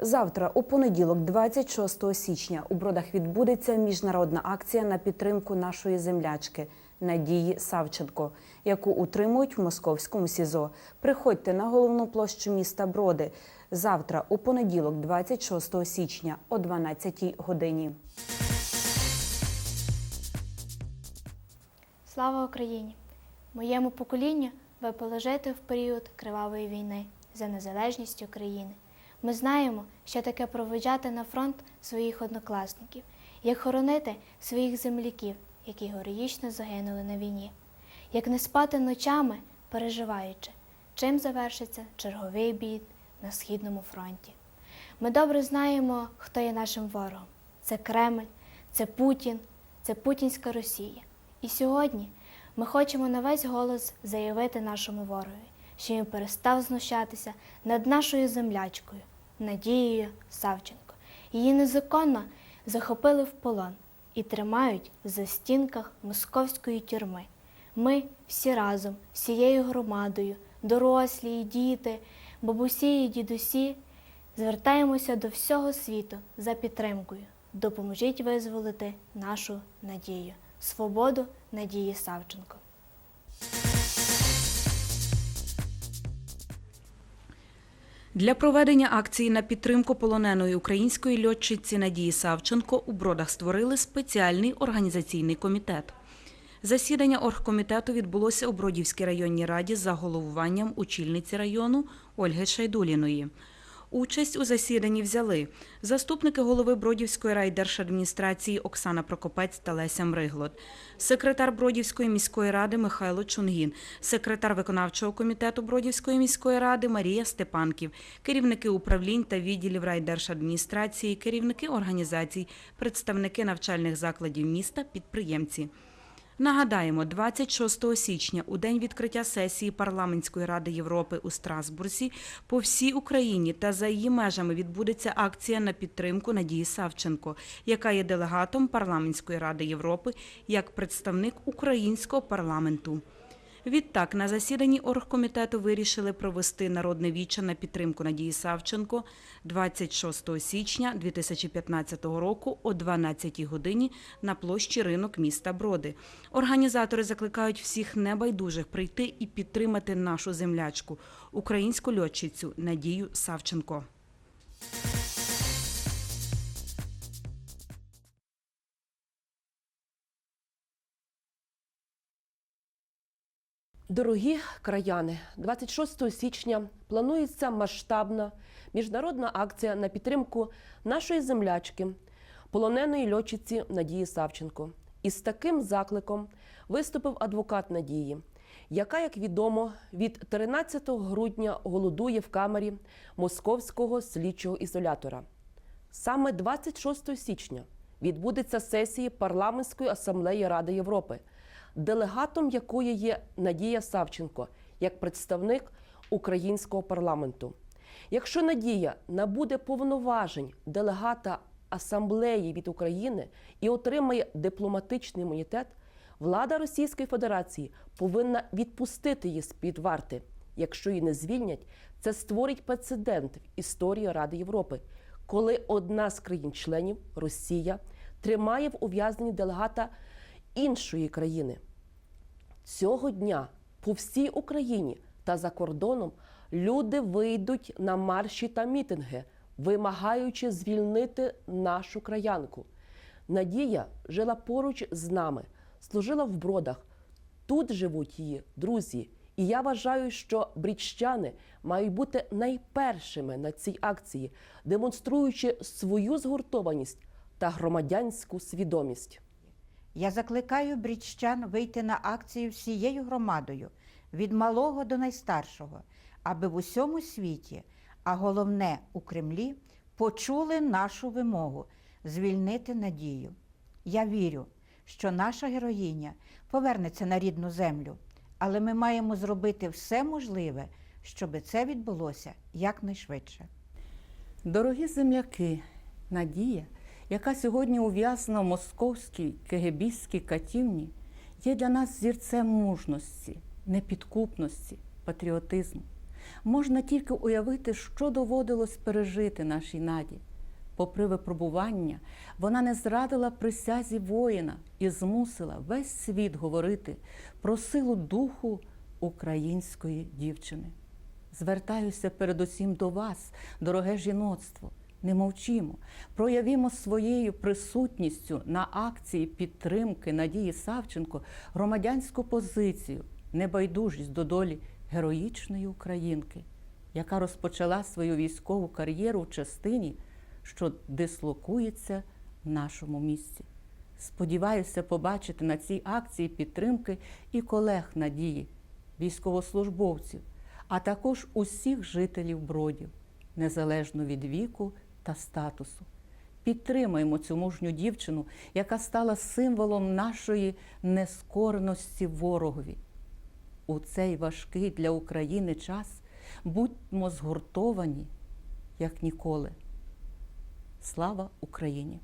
Завтра, у понеділок, 26 січня, у Бродах відбудеться міжнародна акція на підтримку нашої землячки Надії Савченко, яку утримують в московському СІЗО. Приходьте на головну площу міста Броди завтра, у понеділок, 26 січня, о 12 годині. Слава Україні! Моєму поколінню випало жити в період кривавої війни за незалежність України. Ми знаємо, що таке проведжати на фронт своїх однокласників, як хоронити своїх земляків, які героїчно загинули на війні, як не спати ночами, переживаючи, чим завершиться черговий бій на східному фронті. Ми добре знаємо, хто є нашим ворогом. Це Кремль, це Путін, це Путінська Росія. І сьогодні ми хочемо на весь голос заявити нашому ворогові, що він перестав знущатися над нашою землячкою, Надією Савченко. Її незаконно захопили в полон і тримають в застінках московської тюрми. Ми всі разом, всією громадою, дорослі і діти, бабусі і дідусі, звертаємося до всього світу за підтримкою. Допоможіть визволити нашу надію, свободу Надії Савченко. Для проведення акції на підтримку полоненої української льотчиці Надії Савченко у Бродах створили спеціальний організаційний комітет. Засідання оргкомітету відбулося у Бродівській районній раді за головуванням очільниці району Ольги Шайдуліної. Участь у засіданні взяли. Заступники голови Бродівської райдержадміністрації Оксана Прокопець та Леся Мриглот, секретар Бродівської міської ради Михайло Чунгін, секретар виконавчого комітету Бродівської міської ради Марія Степанків, керівники управлінь та відділів райдержадміністрації, керівники організацій, представники навчальних закладів міста, підприємці. Нагадаємо, 26 січня, у день відкриття сесії Парламентської ради Європи у Страсбурзі, по всій Україні та за її межами відбудеться акція на підтримку Надії Савченко, яка є делегатом Парламентської ради Європи як представник українського парламенту. Відтак, на засіданні оргкомітету вирішили провести народне віче на підтримку Надії Савченко 26 січня 2015 року о 12 годині на площі ринок міста Броди. Організатори закликають всіх небайдужих прийти і підтримати нашу землячку, українську льотчицю Надію Савченко. Дорогі краяни, 26 січня планується масштабна міжнародна акція на підтримку нашої землячки, полоненої льотчиці Надії Савченко. Із таким закликом виступив адвокат Надії, яка, як відомо, від 13 грудня голодує в камері московського слідчого ізолятора. Саме 26 січня відбудеться сесія парламентської асамблеї Ради Європи, делегатом якої є Надія Савченко як представник українського парламенту. Якщо Надія набуде повноважень делегата асамблеї від України і отримає дипломатичний імунітет, влада Російської Федерації повинна відпустити її з під варти. Якщо її не звільнять, це створить прецедент в історії Ради Європи, коли одна з країн-членів Росія тримає в ув'язненні делегата іншої країни. Цього дня по всій Україні та за кордоном люди вийдуть на марші та мітинги, вимагаючи звільнити нашу краянку. Надія жила поруч з нами, служила в бродах. Тут живуть її друзі. І я вважаю, що бріччани мають бути найпершими на цій акції, демонструючи свою згуртованість та громадянську свідомість. Я закликаю бріччан вийти на акцію всією громадою, від малого до найстаршого, аби в усьому світі, а головне у Кремлі, почули нашу вимогу звільнити надію. Я вірю, що наша героїня повернеться на рідну землю, але ми маємо зробити все можливе, щоб це відбулося якнайшвидше. Дорогі земляки, Надія, яка сьогодні ув'язнена в московській кегебістській катівні, є для нас зірцем мужності, непідкупності, патріотизму. Можна тільки уявити, що доводилось пережити нашій наді. Попри випробування, вона не зрадила присязі воїна і змусила весь світ говорити про силу духу української дівчини. Звертаюся передусім до вас, дороге жіноцтво. Не мовчімо, проявімо своєю присутністю на акції підтримки Надії Савченко громадянську позицію, небайдужість до долі героїчної українки, яка розпочала свою військову кар'єру в частині, що дислокується в нашому місті. Сподіваюся побачити на цій акції підтримки і колег Надії, військовослужбовців, а також усіх жителів бродів, незалежно від віку та статусу. Підтримаємо цю мужню дівчину, яка стала символом нашої нескорності ворогові. У цей важкий для України час будьмо згуртовані, як ніколи. Слава Україні!